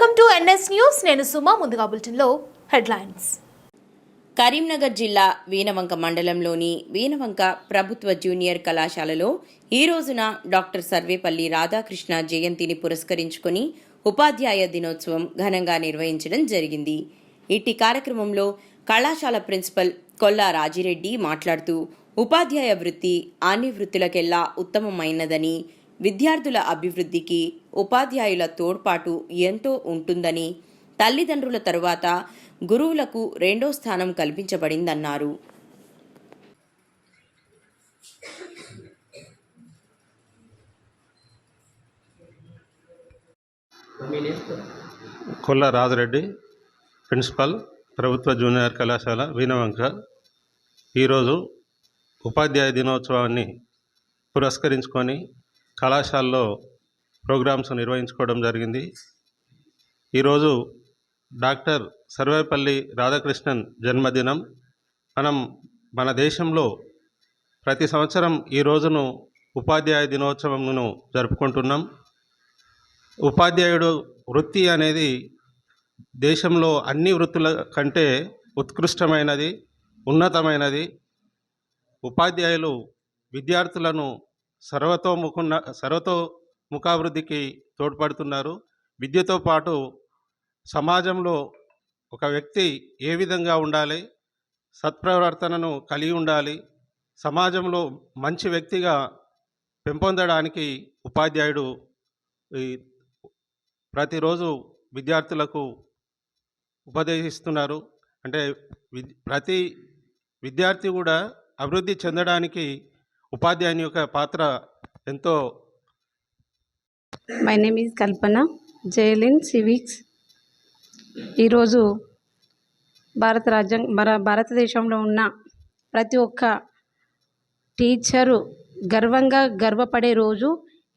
Welcome to NS news. నేను సుమా ముందుగా బులెటిన్లో హెడ్లైన్స్. కరీంనగర్ జిల్లా వీనవంక మండలంలోని వీనవంక ప్రభుత్వ జూనియర్ కళాశాలలో ఈ రోజున డాక్టర్ సర్వేపల్లి రాధాకృష్ణ జయంతిని పురస్కరించుకుని ఉపాధ్యాయ దినోత్సవం ఘనంగా నిర్వహించడం జరిగింది. ఇట్టి కార్యక్రమంలో కళాశాల ప్రిన్సిపల్ కొల్లా రాజిరెడ్డి మాట్లాడుతూ ఉపాధ్యాయ వృత్తి అన్ని వృత్తులకెల్లా ఉత్తమమైనదని విద్యార్థుల అభివృద్ధికి ఉపాధ్యాయుల తోడ్పాటు ఎంతో ఉంటుందని తల్లిదండ్రుల తరువాత గురువులకు రెండో స్థానం కల్పించబడిందన్నారు. కొల్ల రాజరెడ్డి ప్రిన్సిపల్ ప్రభుత్వ జూనియర్ కళాశాల వీణవంక. ఈరోజు ఉపాధ్యాయ దినోత్సవాన్ని పురస్కరించుకొని కళాశాలలో ప్రోగ్రామ్స్ నిర్వహించుకోవడం జరిగింది. ఈరోజు డాక్టర్ సర్వేపల్లి రాధాకృష్ణన్ జన్మదినం. మనం మన దేశంలో ప్రతి సంవత్సరం ఈ రోజును ఉపాధ్యాయ దినోత్సవంను జరుపుకుంటున్నాం. ఉపాధ్యాయుడు వృత్తి అనేది దేశంలో అన్ని వృత్తుల కంటే ఉత్కృష్టమైనది ఉన్నతమైనది. ఉపాధ్యాయులు విద్యార్థులను సర్వతోముఖున్న సర్వతోముఖాభివృద్ధికి తోడ్పడుతున్నారు. విద్యతో పాటు సమాజంలో ఒక వ్యక్తి ఏ విధంగా ఉండాలి సత్ప్రవర్తనను కలిగి ఉండాలి సమాజంలో మంచి వ్యక్తిగా పెంపొందడానికి ఉపాధ్యాయుడు ఈ ప్రతిరోజు విద్యార్థులకు ఉపదేశిస్తున్నారు. అంటే ప్రతి విద్యార్థి కూడా అభివృద్ధి చెందడానికి ఉపాధ్యాయుని యొక్క పాత్ర ఎంతో? My name is Kalpana జైలిన్ civics ఈరోజు భారత రాజ్యాంగ మన భారతదేశంలో ఉన్న ప్రతి ఒక్క టీచరు గర్వంగా గర్వపడే రోజు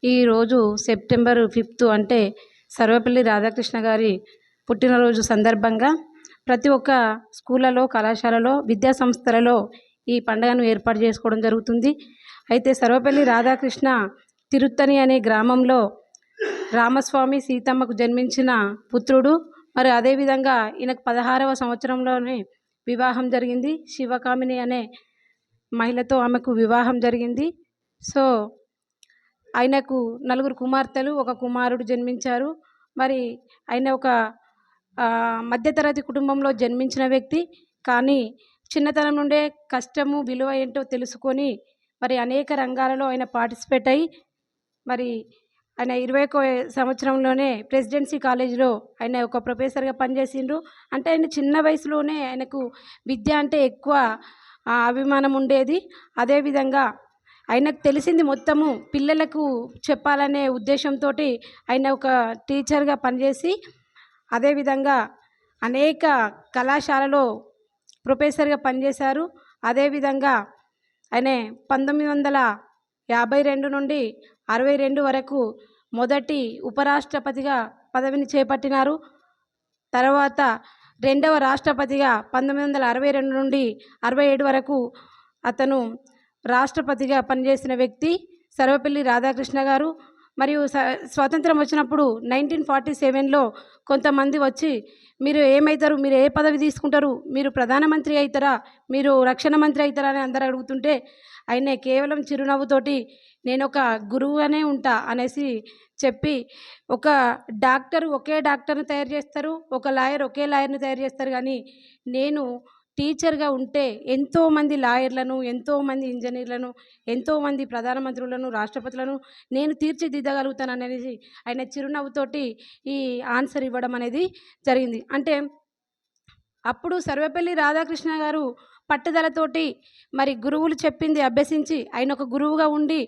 ఈరోజు సెప్టెంబర్ ఫిఫ్త్ అంటే సర్వపల్లి రాధాకృష్ణ గారి పుట్టినరోజు సందర్భంగా ప్రతి ఒక్క స్కూళ్ళలో కళాశాలలో విద్యా సంస్థలలో ఈ పండుగను ఏర్పాటు చేసుకోవడం జరుగుతుంది. అయితే సర్వపల్లి రాధాకృష్ణ తిరుత్తని అనే గ్రామంలో రామస్వామి సీతమ్మకు జన్మించిన పుత్రుడు. మరి అదేవిధంగా ఈయనకు పదహారవ సంవత్సరంలోనే వివాహం జరిగింది. శివకామిని అనే మహిళతో ఆమెకు వివాహం జరిగింది. సో ఆయనకు నలుగురు కుమార్తెలు ఒక కుమారుడు జన్మించారు. మరి ఆయన ఒక మధ్యతరగతి కుటుంబంలో జన్మించిన వ్యక్తి. కానీ చిన్నతనం నుండే కష్టము విలువ ఏంటో తెలుసుకొని మరి అనేక రంగాలలో ఆయన పార్టిసిపేట్ అయ్యి మరి ఆయన ఇరవై ఒక సంవత్సరంలోనే ప్రెసిడెన్సీ కాలేజీలో ఆయన ఒక ప్రొఫెసర్గా పనిచేసిండ్రు. అంటే ఆయన చిన్న వయసులోనే ఆయనకు విద్య అంటే ఎక్కువ అభిమానం ఉండేది. అదేవిధంగా ఆయనకు తెలిసింది మొత్తము పిల్లలకు చెప్పాలనే ఉద్దేశంతో ఆయన ఒక టీచర్గా పనిచేసి అదేవిధంగా అనేక కళాశాలలో ప్రొఫెసర్గా పనిచేశారు. అదేవిధంగా ఆయన పంతొమ్మిది వందల యాభై రెండు నుండి అరవై రెండు వరకు మొదటి ఉపరాష్ట్రపతిగా పదవిని చేపట్టినారు. తర్వాత రెండవ రాష్ట్రపతిగా పంతొమ్మిది వందల అరవై రెండు నుండి అరవై ఏడు వరకు అతను రాష్ట్రపతిగా పనిచేసిన వ్యక్తి సర్వపల్లి రాధాకృష్ణ గారు. మరియు స్వాతంత్రం వచ్చినప్పుడు నైన్టీన్ ఫార్టీ సెవెన్లో కొంతమంది వచ్చి మీరు ఏమవుతారు మీరు ఏ పదవి తీసుకుంటారు? మీరు ప్రధానమంత్రి అవుతారా మీరు రక్షణ మంత్రి అవుతారా అని అందరు అడుగుతుంటే ఆయన కేవలం చిరునవ్వుతోటి నేను ఒక గురువుగానే ఉంటా అనేసి చెప్పి ఒక డాక్టర్ ఒకే డాక్టర్ని తయారు చేస్తారు ఒక లాయర్ ఒకే లాయర్ని తయారు చేస్తారు. కానీ నేను టీచర్గా ఉంటే ఎంతోమంది లాయర్లను ఎంతోమంది ఇంజనీర్లను ఎంతోమంది ప్రధానమంత్రులను రాష్ట్రపతులను నేను తీర్చిదిద్దగలుగుతాననేది ఆయన చిరునవ్వుతోటి ఈ ఆన్సర్ ఇవ్వడం అనేది జరిగింది. అంటే అప్పుడు సర్వేపల్లి రాధాకృష్ణ గారు పట్టుదలతోటి మరి గురువులు చెప్పింది అభ్యసించి ఆయన ఒక గురువుగా ఉండి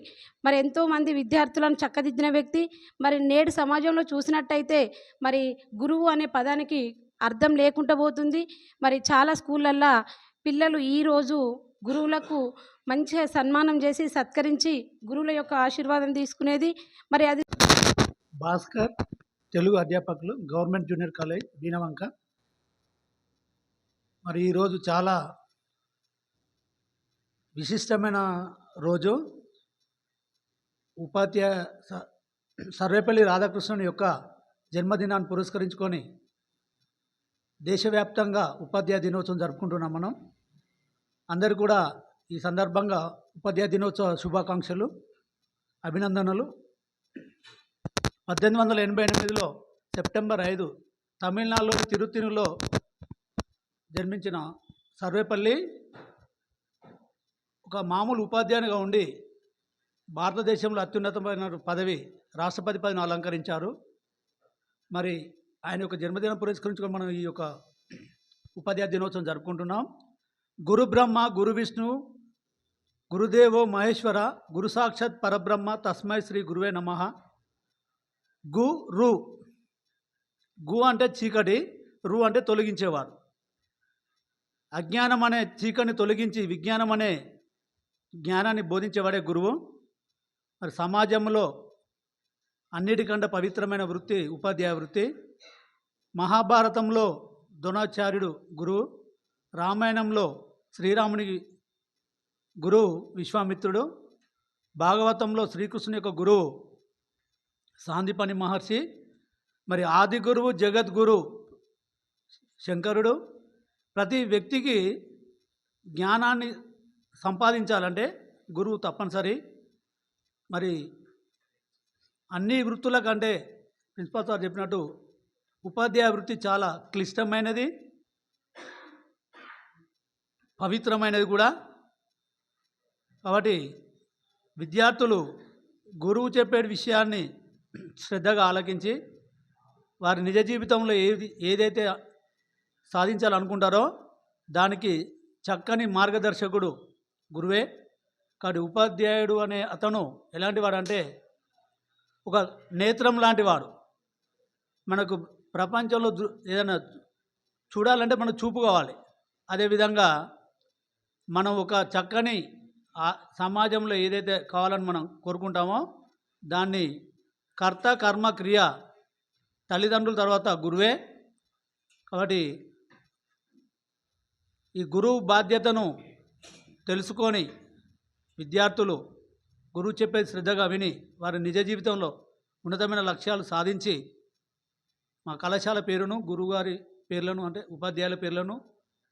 మరి ఎంతోమంది విద్యార్థులను చక్కదిద్దిన వ్యక్తి మరి నేడు సమాజంలో చూసినట్టయితే మరి గురువు అనే పదానికి అర్థం లేకుండా పోతుంది. మరి చాలా స్కూళ్ళల్లో పిల్లలు ఈరోజు గురువులకు మంచిగా సన్మానం చేసి సత్కరించి గురువుల యొక్క ఆశీర్వాదం తీసుకునేది. మరి అది భాస్కర్ తెలుగు అధ్యాపకులు గవర్నమెంట్ జూనియర్ కాలేజ్ వీణవంక మరి ఈరోజు చాలా విశిష్టమైన రోజు. ఉపాధ్యాయ స- సర్వేపల్లి రాధాకృష్ణుని యొక్క జన్మదినాన్ని పురస్కరించుకొని దేశవ్యాప్తంగా ఉపాధ్యాయ దినోత్సవం జరుపుకుంటున్నాం మనం. అందరు కూడా ఈ సందర్భంగా ఉపాధ్యాయ దినోత్సవ శుభాకాంక్షలు అభినందనలు. పద్దెనిమిది వందల ఎనభై ఎనిమిదిలో సెప్టెంబర్ ఐదు తమిళనాడులోని తిరుత్తినిలో జన్మించిన సర్వేపల్లి ఒక మామూలు ఉపాధ్యాయునిగా ఉండి భారతదేశంలో అత్యున్నతమైన పదవి రాష్ట్రపతి పదవిని అలంకరించారు. మరి ఆయన యొక్క జన్మదినం పురస్కరించుకొని మనం ఈ యొక్క ఉపాధ్యాయ దినోత్సవం జరుపుకుంటున్నాం. గురు బ్రహ్మ గురు విష్ణు గురుదేవో మహేశ్వర గురు సాక్షాత్ పరబ్రహ్మ తస్మై శ్రీ గురువే నమ. గు రు. గు అంటే చీకటి రు అంటే తొలగించేవారు. అజ్ఞానం అనే చీకటిని తొలగించి విజ్ఞానం అనే జ్ఞానాన్ని బోధించేవాడే గురువు. మరి సమాజంలో అన్నిటికంటే పవిత్రమైన వృత్తి ఉపాధ్యాయ వృత్తి. మహాభారతంలో ద్రోణాచార్యుడు గురువు రామాయణంలో శ్రీరామునికి గురువు విశ్వామిత్రుడు భాగవతంలో శ్రీకృష్ణుని యొక్క గురువు సాందీపని మహర్షి మరి ఆది గురువు జగద్గురు శంకరుడు ప్రతి వ్యక్తికి జ్ఞానాన్ని సంపాదించాలంటే గురువు తప్పనిసరి. మరి అన్ని వృత్తుల కంటే ప్రిన్సిపాల్ సార్ చెప్పినట్టు ఉపాధ్యాయ వృత్తి చాలా క్లిష్టమైనది పవిత్రమైనది కూడా. కాబట్టి విద్యార్థులు గురువు చెప్పే విషయాన్ని శ్రద్ధగా ఆలకించి వారి నిజ జీవితంలో ఏది ఏదైతే సాధించాలనుకుంటారో దానికి చక్కని మార్గదర్శకుడు గురువే. కాబట్టి ఉపాధ్యాయుడు అనే అతను ఎలాంటి వాడంటే ఒక నేత్రం లాంటి వాడు మనకు ప్రపంచంలో ఏదైనా చూడాలంటే మనం చూపు కావాలి. అదేవిధంగా మనం ఒక చక్కని ఆ సమాజంలో ఏదైతే కావాలని మనం కోరుకుంటామో దాన్ని కర్త కర్మ క్రియ తల్లిదండ్రుల తర్వాత గురువే. కాబట్టి ఈ గురువు బాధ్యతను తెలుసుకొని విద్యార్థులు గురువు చెప్పేది శ్రద్ధగా విని వారి నిజ జీవితంలో ఉన్నతమైన లక్ష్యాలు సాధించి మా కళాశాల పేరును గురువుగారి పేర్లను అంటే ఉపాధ్యాయుల పేర్లను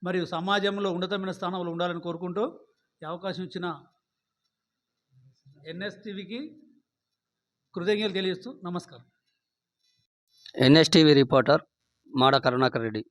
మరియు సమాజంలో ఉన్నతమైన స్థానంలో ఉండాలని కోరుకుంటూ ఈ అవకాశం ఇచ్చిన ఎన్ఎస్టీవీకి కృతజ్ఞతలు తెలియజేస్తూ నమస్కారం. NSTV reporter Mada Karunakar Reddy.